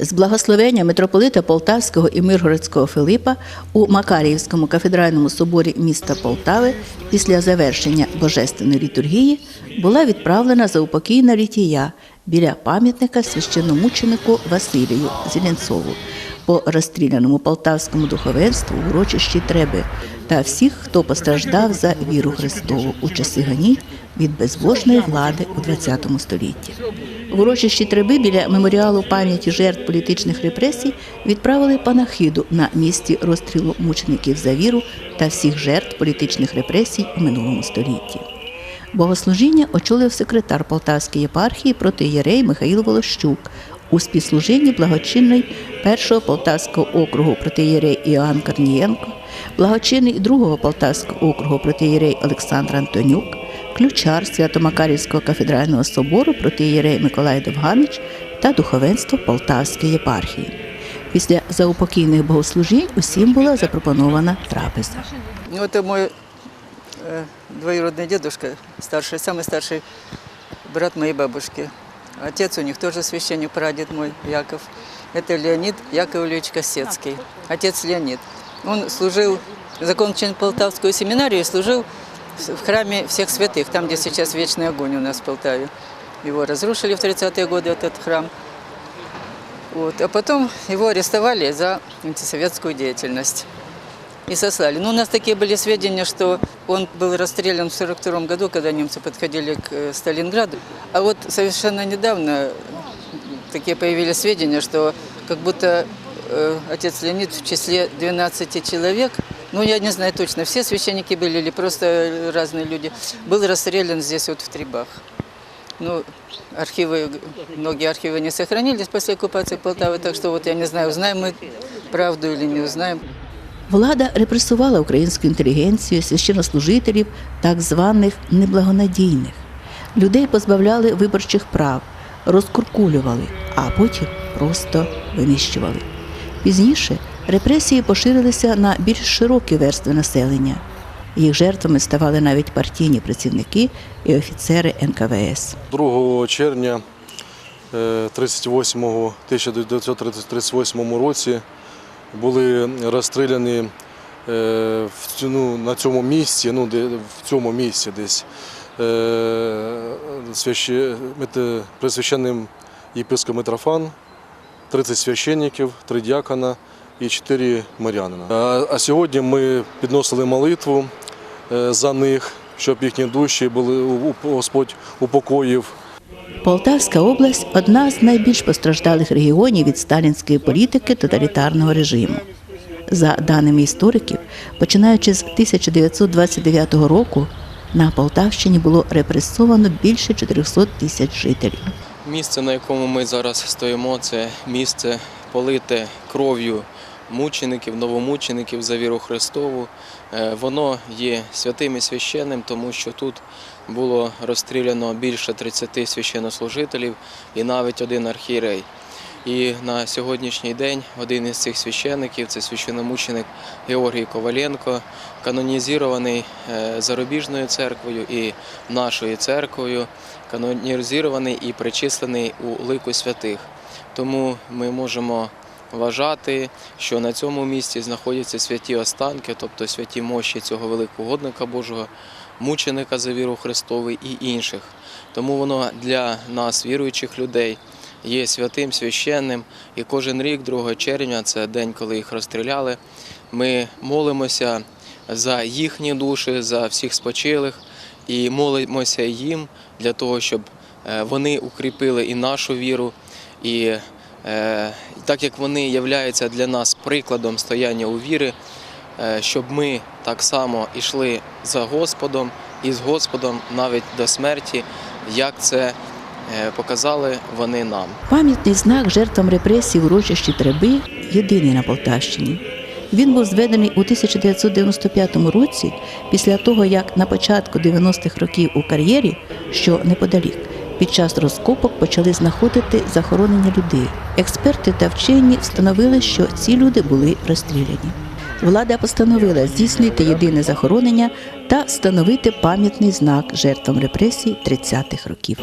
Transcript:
З благословення митрополита Полтавського і Миргородського Филипа у Макаріївському кафедральному соборі міста Полтави після завершення божественної літургії була відправлена заупокійна рітія біля пам'ятника священномученику Василію Зеленцову. По розстріляному полтавському духовенству в урочищі Треби та всіх, хто постраждав за віру Христову у часи ганіть від безбожної влади у ХХ столітті. В урочищі Треби біля меморіалу пам'яті жертв політичних репресій відправили панахиду на місці розстрілу мучеників за віру та всіх жертв політичних репресій у минулому столітті. Богослужіння очолив секретар Полтавської єпархії протиєрей Михаїл Волощук у співслужінні благочинний першого Полтавського округу протиєрей Іоанн Корнієнко, благочинний другого Полтавського округу протиєрей Олександр Антонюк, ключар Свято-Макарівського кафедрального собору протиєрей Миколай Довганич та духовенство Полтавської єпархії. Після заупокійних богослужінь усім була запропонована трапеза. Ну, это мой э, двоюродный дедушка, старший, самый старший брат моей бабушки. Отец у них тоже священник, прадед мой, Яков. Это Леонид Яковлевич Косецкий, отец Леонид. Он служил, закончил Полтавскую семинарию и служил в храме всех святых, там, где сейчас вечный огонь у нас в Полтаве. Его разрушили в 30-е годы, этот храм. Вот. А потом его арестовали за антисоветскую деятельность и сослали. Ну, у нас такие были сведения, что он был расстрелян в 1942 году, когда немцы подходили к э, Сталинграду. А вот совершенно недавно такие появились сведения, что как будто э, отец Леонид в числе 12 человек, ну, я не знаю точно, все священники были или просто разные люди, был расстрелян здесь вот в Трибах. Ну, архивы, многие архивы не сохранились после оккупации Полтавы, так что вот я не знаю, узнаем мы правду или не узнаем. Влада репресувала українську інтелігенцію, священнослужителів, так званих неблагонадійних. Людей позбавляли виборчих прав, розкуркулювали, а потім просто винищували. Пізніше репресії поширилися на більш широкі верстви населення. Їх жертвами ставали навіть партійні працівники і офіцери НКВС. 2 червня е, 38 1938 році були розстріляні е, ну, на цьому місці, ну, де, в цьому місці десь е, свяще, мете- єпископ Митрофан, 30 священників, 3 діакона і 4 мирянина. А, а сьогодні ми підносили молитву е, за них, щоб їхні душі були Господь упокоїв. Полтавська область одна з найбільш постраждалих регіонів від сталінської політики тоталітарного режиму. За даними істориків, починаючи з 1929 року, на Полтавщині було репресовано більше 400 тисяч жителів. Місце, на якому ми зараз стоїмо, це місце полите кров'ю мучеників, новомучеників за віру Христову. Е, Воно є святим і священним, тому що тут було розстріляно більше 30 священнослужителів і навіть один архієрей. І на сьогоднішній день один із цих священників, це священномученик Георгій Коваленко, канонізований е, зарубіжною церквою і нашою церквою, канонізований і причислений у лику святих. Тому ми можемо вважати, що на цьому місці знаходяться святі останки, тобто святі мощі цього великого годника Божого, мученика за віру Христову і інших. Тому воно для нас, віруючих людей, є святим, священним. І кожен рік, 2 червня, це день, коли їх розстріляли. Ми молимося за їхні душі, за всіх спочилих і молимося їм для того, щоб е, вони укріпили і нашу віру. І так як вони являються для нас прикладом стояння у віри, е, щоб ми так само йшли за Господом і з Господом навіть до смерті, як це е, показали вони нам. Пам'ятний знак жертвам репресій в урочищі Треби єдиний на Полтавщині. Він був зведений у 1995 році, після того, як на початку 90-х років у кар'єрі, що неподалік, під час розкопок почали знаходити захоронення людей. Експерти та вчені встановили, що ці люди були розстріляні. Влада постановила здійснити єдине захоронення та встановити пам'ятний знак жертвам репресій 30-х років.